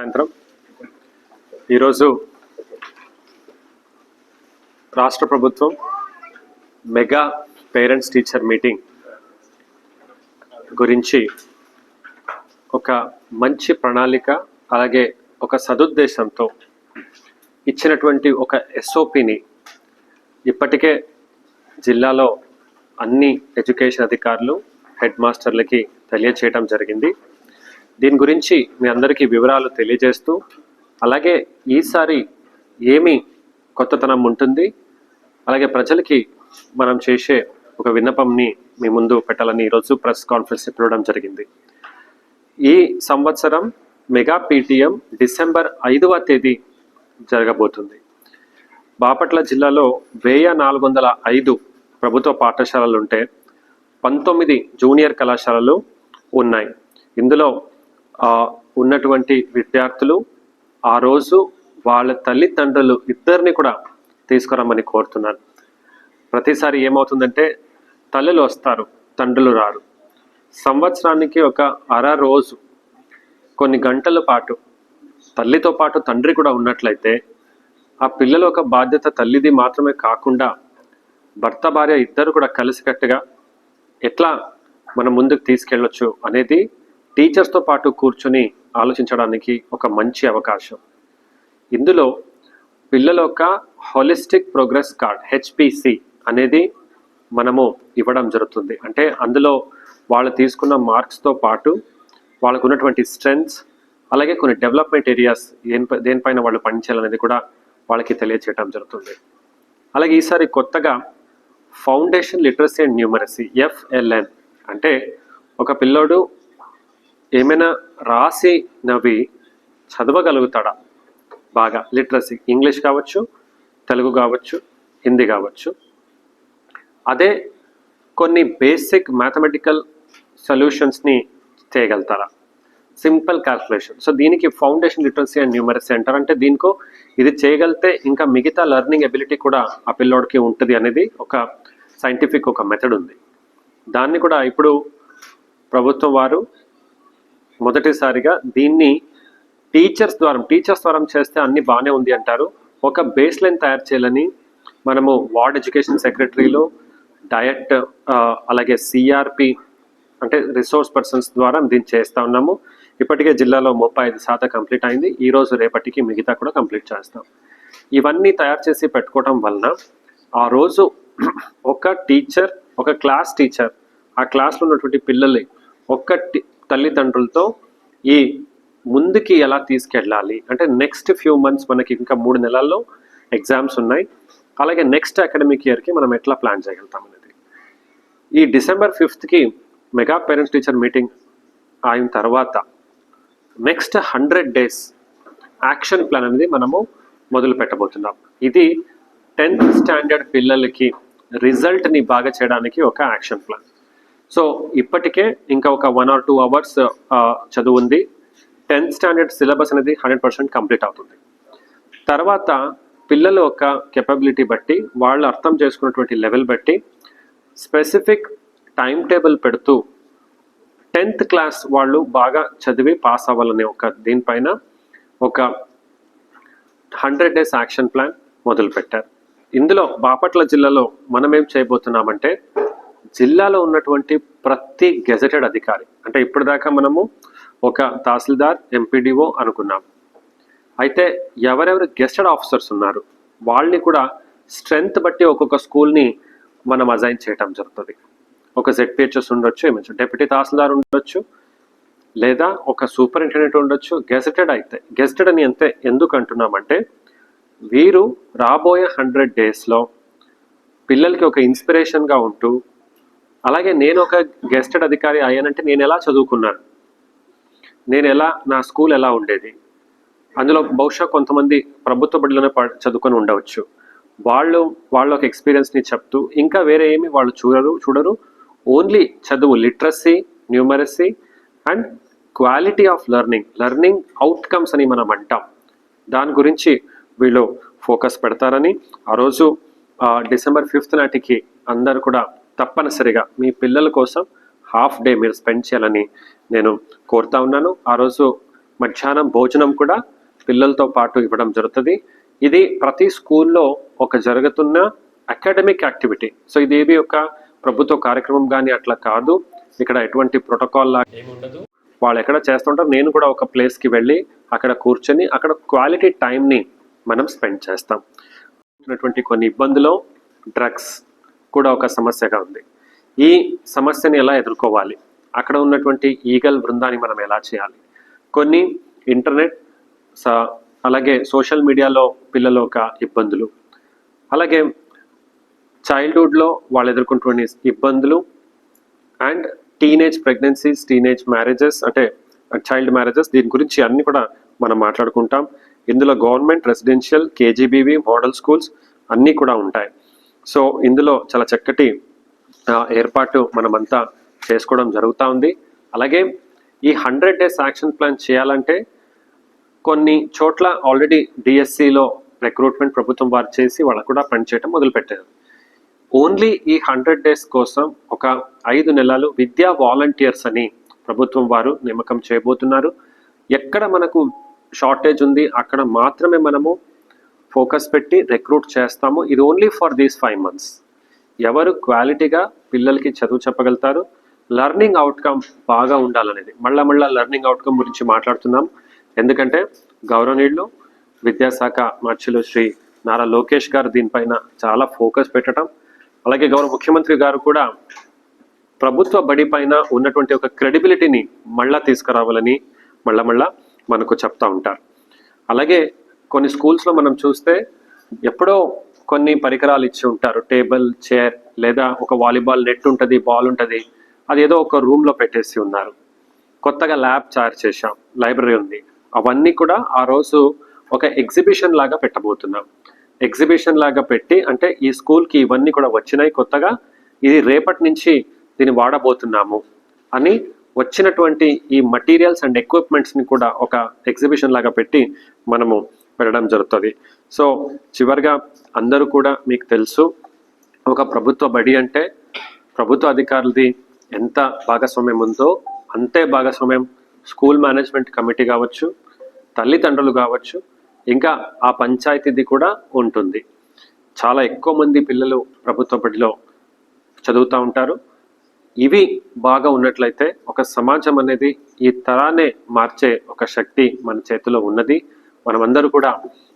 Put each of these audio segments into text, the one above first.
సాయంత్రం. ఈరోజు రాష్ట్ర ప్రభుత్వం మెగా పేరెంట్స్ టీచర్ మీటింగ్ గురించి ఒక మంచి ప్రణాళిక అలాగే ఒక సదుద్దేశంతో ఇచ్చినటువంటి ఒక ఎస్ఓపిని ఇప్పటికే జిల్లాలో అన్ని ఎడ్యుకేషన్ అధికారులు హెడ్ మాస్టర్లకి తెలియచేయడం జరిగింది. దీని గురించి మీ అందరికీ వివరాలు తెలియజేస్తూ అలాగే ఈసారి ఏమి కొత్తతనం ఉంటుంది అలాగే ప్రజలకి మనం చేసే ఒక విన్నపంని మీ ముందు పెట్టాలని ఈరోజు ప్రెస్ కాన్ఫరెన్స్ పిలవడం జరిగింది. ఈ సంవత్సరం మెగా పీటీఎం డిసెంబర్ ఐదవ తేదీ జరగబోతుంది. బాపట్ల జిల్లాలో వెయ్యి నాలుగు వందల ఐదు ప్రభుత్వ పాఠశాలలు ఉంటే పంతొమ్మిది జూనియర్ కళాశాలలు ఉన్నాయి. ఇందులో ఉన్నటువంటి విద్యార్థులు ఆ రోజు వాళ్ళ తల్లిదండ్రులు ఇద్దరిని కూడా తీసుకురమ్మని కోరుతున్నాను. ప్రతిసారి ఏమవుతుందంటే తల్లులు వస్తారు తండ్రులు రారు. సంవత్సరానికి ఒక అర రోజు కొన్ని గంటల పాటు తల్లితో పాటు తండ్రి కూడా ఉన్నట్లయితే ఆ పిల్లల ఒక బాధ్యత తల్లిది మాత్రమే కాకుండా భర్త భార్య ఇద్దరు కూడా కలిసికట్టుగా ఎట్లా మనం ముందుకు తీసుకెళ్ళొచ్చు అనేది టీచర్స్తో పాటు కూర్చుని ఆలోచించడానికి ఒక మంచి అవకాశం. ఇందులో పిల్లల యొక్క హోలిస్టిక్ ప్రోగ్రెస్ కార్డ్ హెచ్పిసి అనేది మనము ఇవ్వడం జరుగుతుంది. అంటే అందులో వాళ్ళు తీసుకున్న మార్క్స్తో పాటు వాళ్ళకు ఉన్నటువంటి స్ట్రెంగ్స్ అలాగే కొన్ని డెవలప్మెంట్ ఏరియాస్ ఏం దేనిపైన వాళ్ళు పనిచేయాలనేది కూడా వాళ్ళకి తెలియచేయడం జరుగుతుంది. అలాగే ఈసారి కొత్తగా foundation literacy and numeracy FLN. అంటే ఒక పిల్లోడు ఏమైనా రాసినవి చదవగలుగుతాడా? బాగా లిటరసీ ఇంగ్లీష్ కావచ్చు తెలుగు కావచ్చు హిందీ కావచ్చు. అదే కొన్ని బేసిక్ మ్యాథమెటికల్ సొల్యూషన్స్ని చేయగలుగుతారా? Simple calculation. సో దీనికి ఫౌండేషన్ లిటరసీ అండ్ న్యూమరసీ అంటారు అంటే దీనికో ఇది చేయగలిగితే ఇంకా మిగతా లెర్నింగ్ ఎబిలిటీ కూడా ఆ పిల్లోడికి ఉంటుంది అనేది ఒక సైంటిఫిక్ ఒక మెథడ్ ఉంది. దాన్ని కూడా ఇప్పుడు ప్రభుత్వం వారు మొదటిసారిగా దీన్ని టీచర్స్ ద్వారా టీచర్స్ ద్వారా చేస్తే అన్ని బాగానే ఉంది అంటారు. ఒక బేస్ లైన్ తయారు చేయాలని మనము వార్డ్ ఎడ్యుకేషన్ సెక్రటరీలో డయట్ అలాగే సిఆర్పి అంటే రిసోర్స్ పర్సన్స్ ద్వారా దీన్ని చేస్తా ఉన్నాము. ఇప్పటికే జిల్లాలో ముప్పై ఐదు శాతం కంప్లీట్ అయింది. ఈరోజు రేపటికి మిగతా కూడా కంప్లీట్ చేస్తాం. ఇవన్నీ తయారు చేసి పెట్టుకోవడం వలన ఆ రోజు ఒక టీచర్ ఒక క్లాస్ టీచర్ ఆ క్లాస్లో ఉన్నటువంటి పిల్లల్ని ఒక్క తల్లిదండ్రులతో ఈ ముందుకి ఎలా తీసుకెళ్ళాలి? అంటే నెక్స్ట్ ఫ్యూ మంత్స్ మనకి ఇంకా మూడు నెలల్లో ఎగ్జామ్స్ ఉన్నాయి. అలాగే నెక్స్ట్ అకాడమిక్ ఇయర్కి మనం ఎట్లా ప్లాన్ చేయగలుగుతాం అనేది. ఈ డిసెంబర్ ఫిఫ్త్కి మెగా పేరెంట్స్ టీచర్ మీటింగ్ అయిన తర్వాత next hundred days action plan అనేది మనము మొదలు పెట్టబోతున్నాం. ఇది టెన్త్ స్టాండర్డ్ పిల్లలకి రిజల్ట్ని బాగా చేయడానికి ఒక యాక్షన్ ప్లాన్ సో ఇప్పటికే ఇంకా ఒక వన్ ఆర్ టూ అవర్స్ చదువు ఉంది. టెన్త్ స్టాండర్డ్ సిలబస్ అనేది హండ్రెడ్ పర్సెంట్ కంప్లీట్ అవుతుంది. తర్వాత పిల్లల యొక్క కెపబిలిటీ బట్టి వాళ్ళు అర్థం చేసుకున్నటువంటి లెవెల్ బట్టి స్పెసిఫిక్ టైం టేబుల్ పెడుతూ టెన్త్ క్లాస్ వాళ్ళు బాగా చదివి పాస్ అవ్వాలనే ఒక దీనిపైన ఒక హండ్రెడ్ డేస్ యాక్షన్ ప్లాన్ మొదలుపెట్టారు. ఇందులో బాపట్ల జిల్లాలో మనం ఏం చేయబోతున్నామంటే జిల్లాలో ఉన్నటువంటి ప్రతి గెజెటెడ్ అధికారి అంటే ఇప్పటిదాకా మనము ఒక తహసీల్దార్ ఎంపీడీఓ అనుకున్నాం. అయితే ఎవరెవరు గెస్టెడ్ ఆఫీసర్స్ ఉన్నారు వాళ్ళని కూడా స్ట్రెంగ్త్ బట్టి ఒక్కొక్క స్కూల్ని మనం అజైన్ చేయటం జరుగుతుంది. ఒక జెడ్పిహెచ్ఎస్ ఉండొచ్చు ఏమొచ్చు డెప్యూటీ తహసీల్దార్ ఉండొచ్చు లేదా ఒక సూపరింటెండెంట్ ఉండొచ్చు. గెజెటెడ్ అయితే గెజెటెడ్ అని ఎంత ఎందుకు అంటున్నామంటే వీరు రాబోయే హండ్రెడ్ డేస్లో పిల్లలకి ఒక ఇన్స్పిరేషన్గా ఉంటూ అలాగే నేను ఒక గెస్టెడ్ అధికారి అయ్యానంటే నేను ఎలా చదువుకున్నాను? నేను ఎలా నా స్కూల్ ఎలా ఉండేది? అందులో బహుశా కొంతమంది ప్రభుత్వ బడిలోనే ప- చదువుకొని ఉండవచ్చు. వాళ్ళు వాళ్ళ ఒక ఎక్స్పీరియన్స్ని చెప్తూ ఇంకా వేరే ఏమి వాళ్ళు చూడరు చూడరు. ఓన్లీ చదువు literacy numeracy and quality of learning. Learning outcomes అని మనం అంటాం. దాని గురించి వీళ్ళు ఫోకస్ పెడతారని. ఆ రోజు డిసెంబర్ ఫిఫ్త్ నాటికి అందరు కూడా తప్పనిసరిగా మీ పిల్లల కోసం హాఫ్ డే మీరు స్పెండ్ చేయాలని నేను కోరుతా ఉన్నాను. ఆ రోజు మధ్యాహ్నం భోజనం కూడా పిల్లలతో పాటు ఇవ్వడం జరుగుతుంది. ఇది ప్రతి స్కూల్లో ఒక జరుగుతున్న అకాడమిక్ యాక్టివిటీ. సో ఇది ఏది ఒక ప్రభుత్వ కార్యక్రమం కానీ అట్లా కాదు. ఇక్కడ ఎటువంటి ప్రోటోకాల్ లాగా ఏమి ఉండదు వాళ్ళు ఎక్కడ చేస్తుంటారు? నేను కూడా ఒక ప్లేస్కి వెళ్ళి అక్కడ కూర్చొని అక్కడ క్వాలిటీ టైంని మనం స్పెండ్ చేస్తాం. కొన్ని ఇబ్బందులు డ్రగ్స్ కూడా ఒక సమస్యగా ఉంది. ఈ సమస్యని ఎలా ఎదుర్కోవాలి? అక్కడ ఉన్నటువంటి ఈగల్ బృందాన్ని మనం ఎలా చేయాలి? కొన్ని ఇంటర్నెట్ స- అలాగే సోషల్ మీడియాలో పిల్లల యొక్క ఇబ్బందులు. అలాగే చైల్డ్హుడ్లో వాళ్ళు ఎదుర్కొంటున్న ఇబ్బందులు and teenage pregnancies teenage marriages అంటే చైల్డ్ మ్యారేజెస్ దీని గురించి అన్నీ కూడా మనం మాట్లాడుకుంటాం. ఇందులో government residential KGBV model schools అన్నీ కూడా ఉంటాయి. సో ఇందులో చాలా చక్కటి ఏర్పాటు మనమంతా చేసుకోవడం జరుగుతూ ఉంది. అలాగే ఈ హండ్రెడ్ డేస్ యాక్షన్ ప్లాన్ చేయాలంటే కొన్ని చోట్ల ఆల్రెడీ డిఎస్సిలో రిక్రూట్మెంట్ ప్రభుత్వం వారు చేసి వాళ్ళకు కూడా పనిచేయడం మొదలుపెట్టారు. ఓన్లీ ఈ హండ్రెడ్ డేస్ కోసం ఒక ఐదు నెలలు విద్యా వాలంటీర్స్ అని ప్రభుత్వం వారు నియమకం చేయబోతున్నారు. ఎక్కడ మనకు షార్టేజ్ ఉంది అక్కడ మాత్రమే మనము ఫోకస్ పెట్టి రిక్రూట్ చేస్తాము. ఇది only for these five months ఎవరు క్వాలిటీగా పిల్లలకి చదువు చెప్పగలుగుతారు? లర్నింగ్ అవుట్కమ్ బాగా ఉండాలనేది. మళ్ళా మళ్ళా లర్నింగ్ అవుట్కమ్ గురించి మాట్లాడుతున్నాం. ఎందుకంటే గౌరవనీయులు విద్యాశాఖ మార్చులు శ్రీ నారా లోకేష్ గారు దీనిపైన చాలా ఫోకస్ పెట్టడం. అలాగే గౌరవ ముఖ్యమంత్రి గారు కూడా ప్రభుత్వ బడి పైన ఉన్నటువంటి ఒక క్రెడిబిలిటీని మళ్ళా తీసుకురావాలని మళ్ళా మళ్ళా మనకు చెప్తా ఉంటారు. అలాగే కొన్ని స్కూల్స్లో మనం చూస్తే ఎప్పుడో కొన్ని పరికరాలు ఇచ్చి ఉంటారు. టేబుల్ చైర్ లేదా ఒక వాలీబాల్ నెట్ ఉంటుంది బాల్ ఉంటుంది. అది ఏదో ఒక రూమ్లో పెట్టేసి ఉన్నారు. కొత్తగా ల్యాబ్ చార్జ్ చేశాం. లైబ్రరీ ఉంది. అవన్నీ కూడా ఆ రోజు ఒక ఎగ్జిబిషన్ లాగా పెట్టబోతున్నాం. ఎగ్జిబిషన్ లాగా పెట్టి అంటే ఈ స్కూల్కి ఇవన్నీ కూడా వచ్చినాయి కొత్తగా. ఇది రేపటి నుంచి దీన్ని వాడబోతున్నాము అని వచ్చినటువంటి ఈ మటీరియల్స్ అండ్ ఎక్విప్మెంట్స్ని కూడా ఒక ఎగ్జిబిషన్ లాగా పెట్టి మనము పెట్టడం జరుగుతుంది. సో చివరిగా అందరూ కూడా మీకు తెలుసు ఒక ప్రభుత్వ బడి అంటే ప్రభుత్వ అధికారులది ఎంత భాగస్వామ్యం ఉందో అంతే భాగస్వామ్యం స్కూల్ మేనేజ్మెంట్ కమిటీ కావచ్చు తల్లిదండ్రులు కావచ్చు ఇంకా ఆ పంచాయతీది కూడా ఉంటుంది. చాలా ఎక్కువ మంది పిల్లలు ప్రభుత్వ బడిలో చదువుతూ ఉంటారు. ఇవి బాగా ఉన్నట్లయితే ఒక సమాజం అనేది ఈ తరాన్ని మార్చే ఒక శక్తి మన చేతిలో ఉన్నది. మనమందరూ కూడా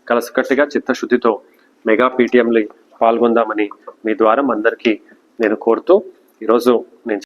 కలసకట్టుగా చిత్తశుద్ధితో మెగా పీటీఎంలు పాల్గొందామని మీ ద్వారా అందరికీ నేను కోరుతూ ఈరోజు నేను